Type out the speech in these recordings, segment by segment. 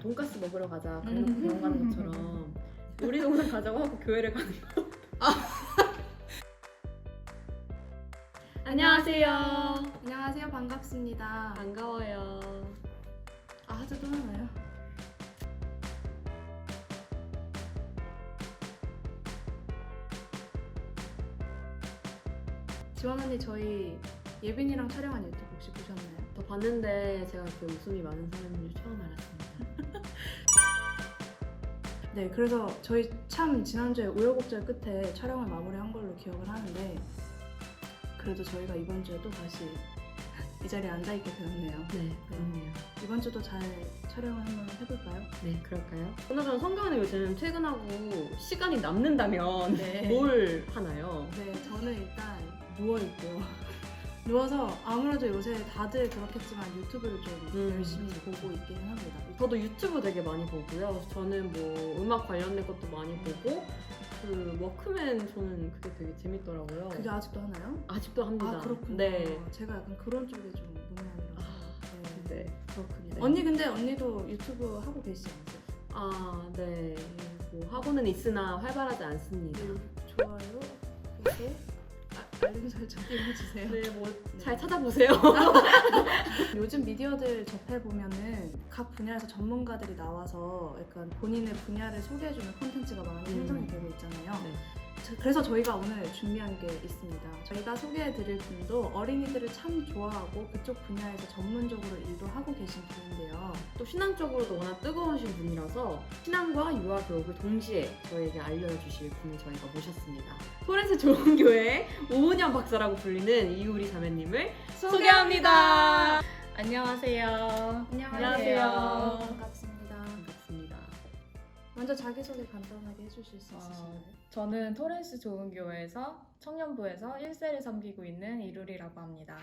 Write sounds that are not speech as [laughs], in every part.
돈가스 먹으러 가자 음. 강릉 병원 가는 것처럼 놀이동산 가자고 하고 교회를 가는 거. [laughs] 안녕하세요. 안녕하세요. 반갑습니다. 반가워요. 아, 하자 또 하나요? 지원 언니 저희 예빈이랑 촬영한 유튜브 혹시 보셨나요? 저 봤는데 제가 그 웃음이 많은 사람인 줄 처음 알았습니다. [laughs] 네, 그래서 저희 참 지난주에 우여곡절 끝에 촬영을 마무리한 걸로 기억을 하는데 그래도 저희가 이번 주에 또 다시 [laughs] 이 자리에 앉아 있게 되었네요. 네, 그렇네요. 이번 주도 잘 촬영을 한번 해볼까요? 네, 그럴까요? 그나저나 성경은 요즘 퇴근하고 시간이 남는다면 네. [laughs] 뭘 하나요? 네, 저는 일단 누워 있고요. 누워서 아무래도 요새 다들 그렇겠지만 유튜브를 좀 음. 열심히 보고 있기는 합니다. 저도 유튜브 되게 많이 보고요. 저는 뭐 음악 관련된 것도 많이 보고 그 워크맨 저는 그게 되게 재밌더라고요. 그게 아직도 하나요? 아직도 합니다. 아 그렇군요. 네. 제가 약간 그런 쪽에 좀 문외한이라서. 아, 네. 네, 그렇군요. 네. 언니 근데 언니도 유튜브 하고 계시지 않으세요? 아, 네. 뭐 하고는 있으나 활발하지 않습니다. 네, 좋아요, 구독, 아, 알림 설정 해주세요. 네, 뭐 잘 찾아보세요. [laughs] 요즘 미디어들 접해 보면은 각 분야에서 전문가들이 나와서 약간 본인의 분야를 소개해주는 콘텐츠가 많이 음. 생성이 되고 있잖아요. 네. 저- 그래서 저희가 오늘 준비한 게 있습니다. 저희가 소개해드릴 분도 어린이들을 참 좋아하고 그쪽 분야에서 전문적으로 일도 하고 계신 분인데요. 또 신앙 쪽으로도 워낙 뜨거우신 분이라서 신앙과 유아 교육을 동시에 저에게 알려주실 분을 저희가 모셨습니다. 토렌스 좋은 교회 오은영 박사라고 불리는 이우리 자매님을 소개합니다. 안녕하세요. 안녕하세요. 반갑습니다. 먼저 자기소개 간단하게 해주실 수 어, 있으신가요? 저는 토렌스 좋은 교회에서 청년부에서 1세를 섬기고 있는 이루리라고 합니다.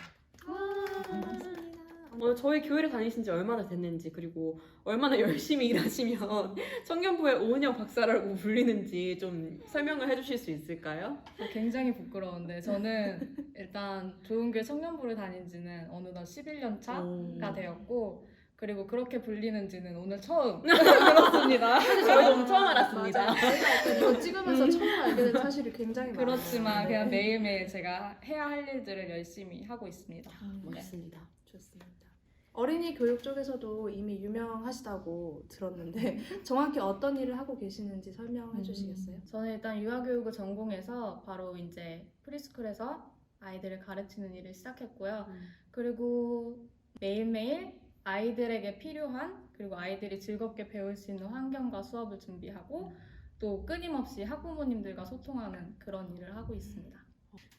반갑습니다. 어, 저희 교회를 다니신 지 얼마나 됐는지 그리고 얼마나 [laughs] 열심히 일하시면 청년부의 오은영 박사라고 불리는지 좀 설명을 해주실 수 있을까요? 굉장히 부끄러운데 저는 일단 좋은 교회 청년부를 다닌 지는 어느덧 11년 차가 오. 되었고 그리고 그렇게 불리는지는 오늘 처음 [laughs] 들었습니다. 저희도 오늘 처음 알았습니다. 이거 찍으면서 처음 알게 된 사실이 굉장히 많아요. 그렇지만 네. 그냥 매일매일 제가 해야 할 일들을 열심히 하고 있습니다. 음, 네. 멋있습니다. 좋습니다. 어린이 교육 쪽에서도 이미 유명하시다고 들었는데 정확히 어떤 일을 하고 계시는지 설명해 음. 주시겠어요? 저는 일단 유아교육을 전공해서 바로 이제 프리스쿨에서 아이들을 가르치는 일을 시작했고요. 그리고 매일매일 아이들에게 필요한 그리고 아이들이 즐겁게 배울 수 있는 환경과 수업을 준비하고 또 끊임없이 학부모님들과 소통하는 그런 일을 하고 있습니다.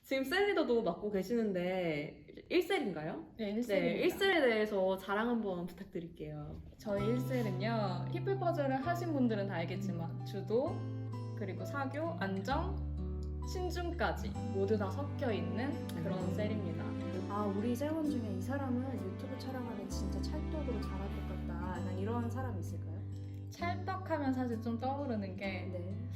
지금 셀리더도 맡고 계시는데 1셀인가요? 네, 네, 1셀입니다. 1셀에 대해서 자랑 한번 부탁드릴게요. 저희 1셀은요. 피플 퍼즐을 하신 분들은 다 알겠지만 주도 그리고 사교, 안정, 신중까지 모두 다 섞여 있는 그런 셀입니다. 아 우리 세원 중에 이 사람은 유튜브 촬영하면 진짜 찰떡으로 잘할 것 같다. 약간 이런 사람 있을까요? 찰떡하면 사실 좀 떠오르는 게 네.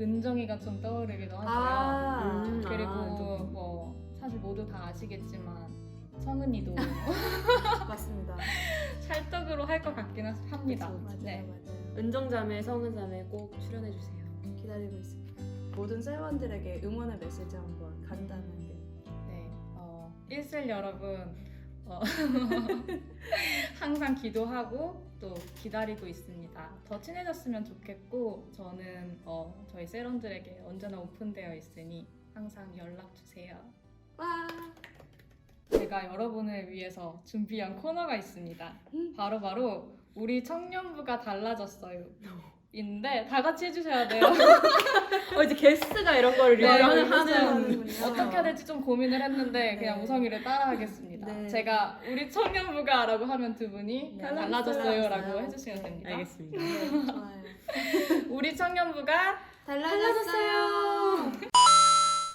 은정이가 좀 떠오르기도 하고요. 아 음. 그리고 아, 뭐 사실 모두 다 아시겠지만 성은이도 [laughs] 맞습니다. 찰떡으로 할 것 같긴 합니다. 그쵸, 맞아요, 네. 맞아요. 은정자매, 성은자매 꼭 출연해 주세요. 기다리고 있습니다. 모든 세원들에게 응원의 메시지 한번 간단하게. 네. 어, 1셀 여러분 어, [laughs] 항상 기도하고 또 기다리고 있습니다. 더 친해졌으면 좋겠고 저는 어, 저희 세런들에게 언제나 오픈되어 있으니 항상 연락 주세요. 와. 제가 여러분을 위해서 준비한 코너가 있습니다. 음. 바로 바로 우리 청년부가 달라졌어요. 인데 다 같이 해주셔야 돼요. [laughs] 어, 이제 게스트가 이런 거를 네, 리뷰하는 하는. 어떻게 해야 될지 좀 고민을 했는데 그냥 네. 우성이를 따라하겠습니다. 네. 제가 우리 청년부가라고 하면 두 분이 네. 달라졌어요라고 달라졌어요. 해주시면 됩니다. 알겠습니다. 네, 좋아요. [laughs] 우리 청년부가 달라졌어요.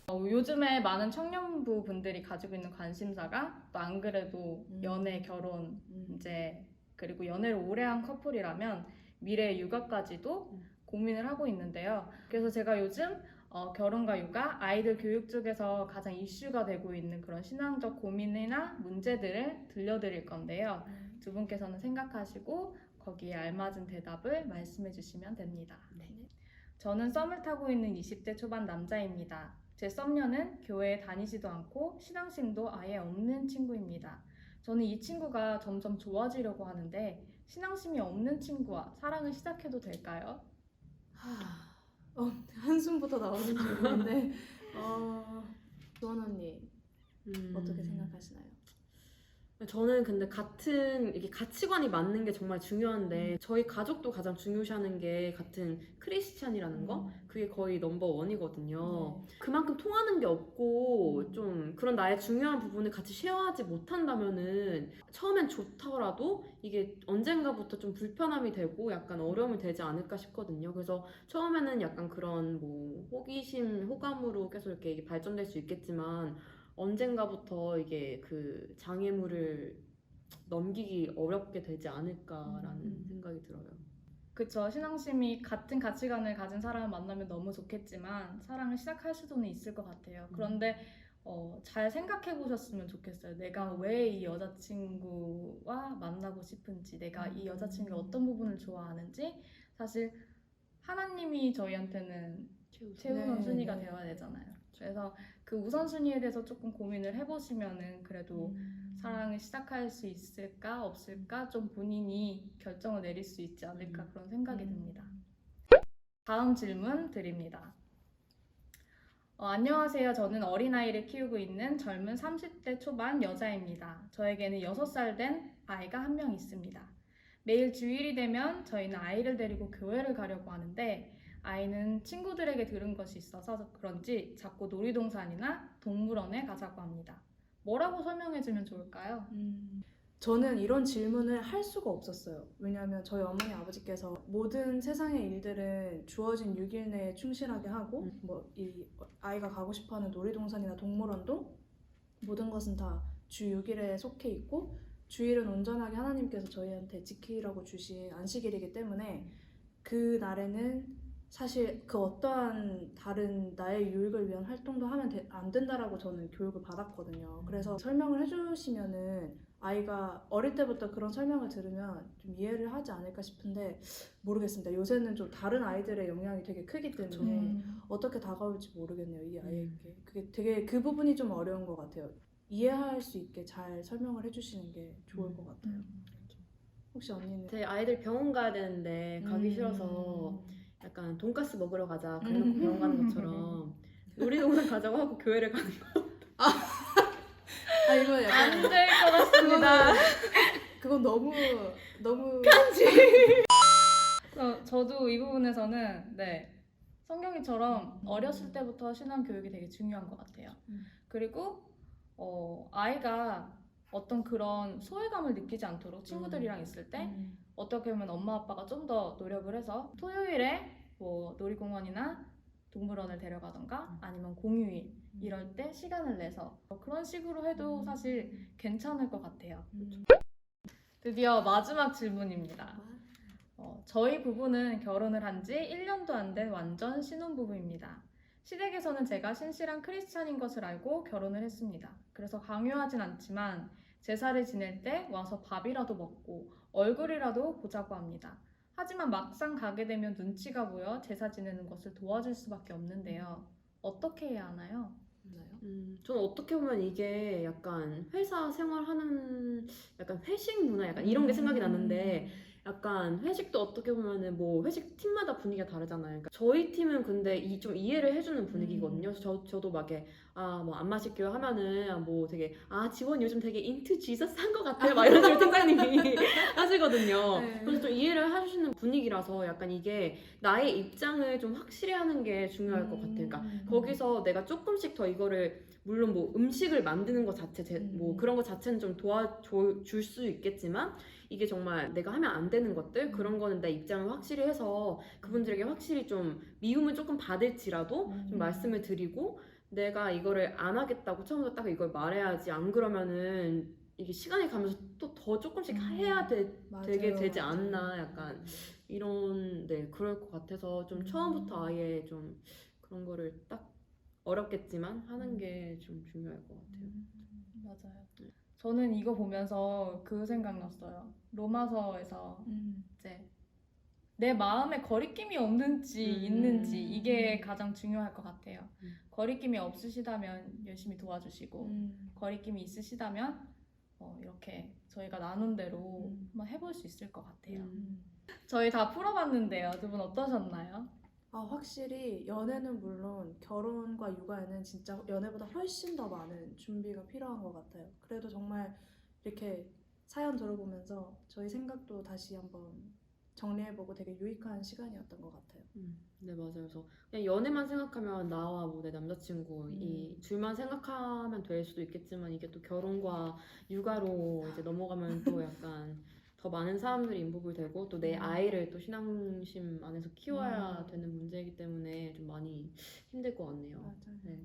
어, 요즘에 많은 청년부 분들이 가지고 있는 관심사가 또 안 그래도 음. 연애, 결혼 음. 이제 그리고 연애를 오래 한 커플이라면 미래 육아까지도 음. 고민을 하고 있는데요. 그래서 제가 요즘 어, 결혼과 육아, 아이들 교육 쪽에서 가장 이슈가 되고 있는 그런 신앙적 고민이나 문제들을 들려드릴 건데요. 두 분께서는 생각하시고 거기에 알맞은 대답을 말씀해 주시면 됩니다. 네. 저는 썸을 타고 있는 20대 초반 남자입니다. 제 썸녀는 교회에 다니지도 않고 신앙심도 아예 없는 친구입니다. 저는 이 친구가 점점 좋아지려고 하는데 신앙심이 없는 친구와 사랑을 시작해도 될까요? 어, 한숨부터 나오는 질문인데 어, 수원 언니 음. 어떻게 생각하시나요? 저는 근데 같은 이게 가치관이 맞는 게 정말 중요한데 저희 가족도 가장 중요시하는 게 같은 크리스찬이라는 거 그게 거의 넘버 원이거든요. 그만큼 통하는 게 없고 음. 좀 그런 나의 중요한 부분을 같이 쉐어하지 못한다면은 처음엔 좋더라도 이게 언젠가부터 좀 불편함이 되고 약간 어려움이 되지 않을까 싶거든요. 그래서 처음에는 약간 그런 뭐 호기심, 호감으로 계속 이렇게 발전될 수 있겠지만 언젠가부터 이게 그 장애물을 넘기기 어렵게 되지 않을까라는 음. 생각이 들어요. 그쵸. 신앙심이 같은 가치관을 가진 사람을 만나면 너무 좋겠지만 사랑을 시작할 수도는 있을 것 같아요. 그런데 어, 잘 생각해 보셨으면 좋겠어요. 내가 왜 이 여자친구와 만나고 싶은지, 내가 이 여자친구의 어떤 부분을 좋아하는지, 사실 하나님이 저희한테는 최우 네, 선순위가 네. 되어야 되잖아요. 그래서 그 우선순위에 대해서 조금 고민을 해보시면은 그래도 음. 사랑을 시작할 수 있을까 없을까 좀 본인이 결정을 내릴 수 있지 않을까 음. 그런 생각이 음. 듭니다. 다음 질문 드립니다. 어, 안녕하세요. 저는 어린아이를 키우고 있는 젊은 30대 초반 여자입니다. 저에게는 6살 된 아이가 한 명 있습니다. 매일 주일이 되면 저희는 아이를 데리고 교회를 가려고 하는데 아이는 친구들에게 들은 것이 있어서 그런지 자꾸 놀이동산이나 동물원에 가자고 합니다. 뭐라고 설명해주면 좋을까요? 음, 저는 이런 질문을 할 수가 없었어요. 왜냐하면 저희 어머니 아버지께서 모든 세상의 일들은 주어진 6일 내에 충실하게 하고 음. 뭐이 아이가 가고 싶어하는 놀이동산이나 동물원도 모든 것은 다 주 6일에 속해 있고 주일은 온전하게 하나님께서 저희한테 지키라고 주신 안식일이기 때문에 그 날에는 사실 그 어떠한 다른 나의 유익을 위한 활동도 하면 되- 안 된다라고 저는 교육을 받았거든요. 그래서 설명을 해주시면은 아이가 어릴 때부터 그런 설명을 들으면 좀 이해를 하지 않을까 싶은데 모르겠습니다. 요새는 좀 다른 아이들의 영향이 되게 크기 때문에 음. 어떻게 다가올지 모르겠네요. 이 아이에게 그게 되게 그 부분이 좀 어려운 것 같아요. 이해할 수 있게 잘 설명을 해주시는 게 좋을 것 같아요. 음. 혹시 언니는 제 아이들 병원 가야 되는데 가기 음. 싫어서 약간 돈가스 먹으러 가자 그래놓고 음. 병원 가는 것처럼 놀이동산 가자고 하고 교회를 가는 거 [laughs] 아 이거 약간 안될 것 같습니다. 그건 너무 너무 어, 저도 이 부분에서는 네 성경이처럼 어렸을 때부터 신앙 교육이 되게 중요한 것 같아요. 음. 그리고 어, 아이가 어떤 그런 소외감을 느끼지 않도록 친구들이랑 있을 때 음. 어떻게 보면 엄마 아빠가 좀 더 노력을 해서 토요일에 뭐 놀이공원이나 동물원을 데려가던가 아니면 공휴일 이럴 때 시간을 내서 어, 그런 식으로 해도 음. 사실 괜찮을 것 같아요. 음. 드디어 마지막 질문입니다. 어, 저희 부부는 결혼을 한 지 1년도 안 된 완전 신혼부부입니다. 시댁에서는 제가 신실한 크리스찬인 것을 알고 결혼을 했습니다. 그래서 강요하진 않지만 제사를 지낼 때 와서 밥이라도 먹고 얼굴이라도 보자고 합니다. 하지만 막상 가게 되면 눈치가 보여 제사 지내는 것을 도와줄 수밖에 없는데요. 어떻게 해야 하나요? 음, 저는 어떻게 보면 이게 약간 회사 생활하는 약간 회식 문화 약간 이런 게 생각이 났는데 약간 회식도 어떻게 보면은 뭐 회식 팀마다 분위기가 다르잖아요. 그러니까 저희 팀은 근데 이 좀 이해를 해주는 분위기거든요. 저 저도 막 이렇게 아뭐 안 마실게요 하면은 뭐 되게 아 지원 요즘 되게 인투 지저스 한것 같아요. 막 이런 식으로 팀장님이 [laughs] 하시거든요. 네. 그래서 좀 이해를 해주시는 분위기라서 약간 이게 나의 입장을 좀 확실히 하는 게 중요할 것 같아요. 그러니까 음. 거기서 내가 조금씩 더 이거를 물론 뭐 음식을 만드는 것 자체 제- 뭐 음. 그런 것 자체는 좀 도와줄 수 있겠지만 이게 정말 내가 하면 안 되는 것들 그런 거는 내 입장을 확실히 해서 그분들에게 확실히 좀 미움을 조금 받을지라도 좀 음. 말씀을 드리고 내가 이거를 안 하겠다고 처음부터 딱 이걸 말해야지 안 그러면은 이게 시간이 가면서 또 더 조금씩 음. 해야 되, 맞아요, 되게 되지 맞아요. 않나 약간 이런 네 그럴 것 같아서 좀 음. 처음부터 아예 좀 그런 거를 딱 어렵겠지만 하는 음. 게좀 중요할 것 같아요. 맞아요. 저는 이거 보면서 그 생각났어요. 로마서에서 음. 이제 내 마음에 거리낌이 없는지 음. 있는지 이게 가장 중요할 것 같아요. 음. 거리낌이 없으시다면 열심히 도와주시고 음. 거리낌이 있으시다면 어, 이렇게 저희가 나눈 대로 음. 한번 해볼 수 있을 것 같아요. 음. 저희 다 풀어봤는데요. 두 분 어떠셨나요? 아, 확실히 연애는 물론 결혼과 육아에는 진짜 연애보다 훨씬 더 많은 준비가 필요한 것 같아요. 그래도 정말 이렇게 사연 들어보면서 저희 생각도 다시 한번 정리해보고 되게 유익한 시간이었던 것 같아요. 음, 네 맞아요. 그래서 그냥 연애만 생각하면 나와 뭐 내 남자친구 이 음. 둘만 생각하면 될 수도 있겠지만 이게 또 결혼과 육아로 이제 넘어가면 또 약간 [laughs] 더 많은 사람들이 인volve 되고 또내 음. 아이를 또 신앙심 안에서 키워야 음. 되는 문제이기 때문에 좀 많이 힘들 것 같네요. 맞아요. 네.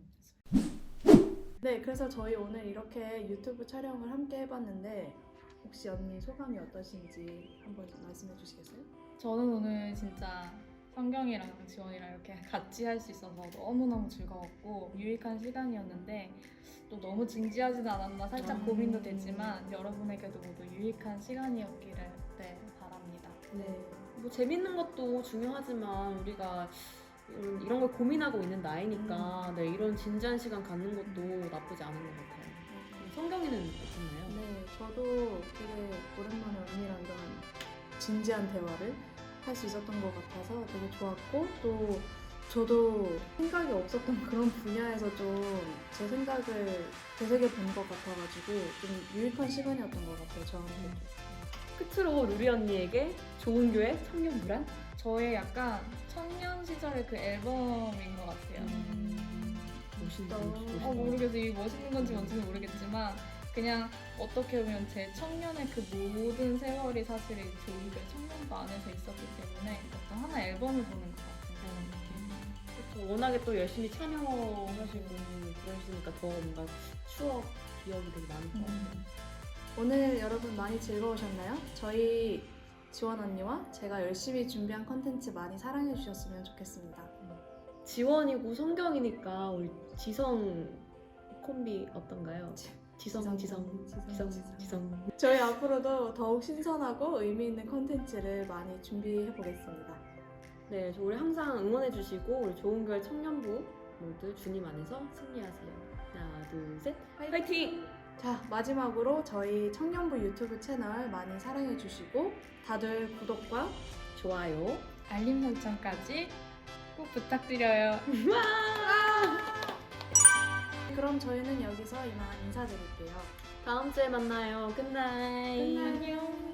네, 그래서 저희 오늘 이렇게 유튜브 촬영을 함께 해봤는데 혹시 언니 소감이 어떠신지 한번 말씀해 주시겠어요? 저는 오늘 진짜 성경이랑 지원이랑 이렇게 같이 할 수 있어서 너무너무 즐거웠고 유익한 시간이었는데 또 너무 진지하진 않았나 살짝 음. 고민도 되지만 여러분에게도 모두 유익한 시간이었기를 네, 바랍니다. 네. 뭐 재밌는 것도 중요하지만 우리가 이런, 이런 걸 고민하고 있는 나이니까 네, 이런 진지한 시간 갖는 것도 나쁘지 않은 것 같아요. 성경이는 어땠나요? 네, 저도 되게 오랜만에 언니랑 이런 진지한 대화를 할 수 있었던 것 같아서 되게 좋았고 또 저도 생각이 없었던 [laughs] 그런 분야에서 좀 제 생각을 되새겨 본 것 같아가지고 좀 유익한 시간이었던 것 같아요 저한테. 끝으로 루리 언니에게 좋은 교회 청년 불안? 저의 약간 청년 시절의 그 앨범인 것 같아요. 음. 멋있다. 어, 모르겠어. 이게 멋있는 건지 뭔지는 모르겠지만 그냥 어떻게 보면 제 청년의 그 모든 세월이 사실 이 조이의 청년부 안에서 있었기 때문에 어떤 하나 앨범을 보는 것 같은 그런 느낌. 그쵸. 워낙에 또 열심히 참여하시고 그러시니까 더 뭔가 추억, 기억이 되게 많을 것 같아요. 오늘 여러분 많이 즐거우셨나요? 저희 지원 언니와 제가 열심히 준비한 컨텐츠 많이 사랑해 주셨으면 좋겠습니다. 지원이고 성경이니까 우리 지성 콤비 어떤가요? 지성, 지성, 지성, 지성, 지성. 지성. 저희 앞으로도 더욱 신선하고 의미 있는 컨텐츠를 많이 준비해 보겠습니다. 네, 저 우리 항상 응원해 주시고 우리 좋은 교회 청년부 모두 주님 안에서 승리하세요. 하나, 둘, 셋, 화이팅! 자, 마지막으로 저희 청년부 유튜브 채널 많이 사랑해 주시고 다들 구독과 좋아요. 알림 설정까지 꼭 부탁드려요. 그럼 저희는 여기서 이만 인사드릴게요. 다음 주에 만나요. 굿나잇. 끝나요.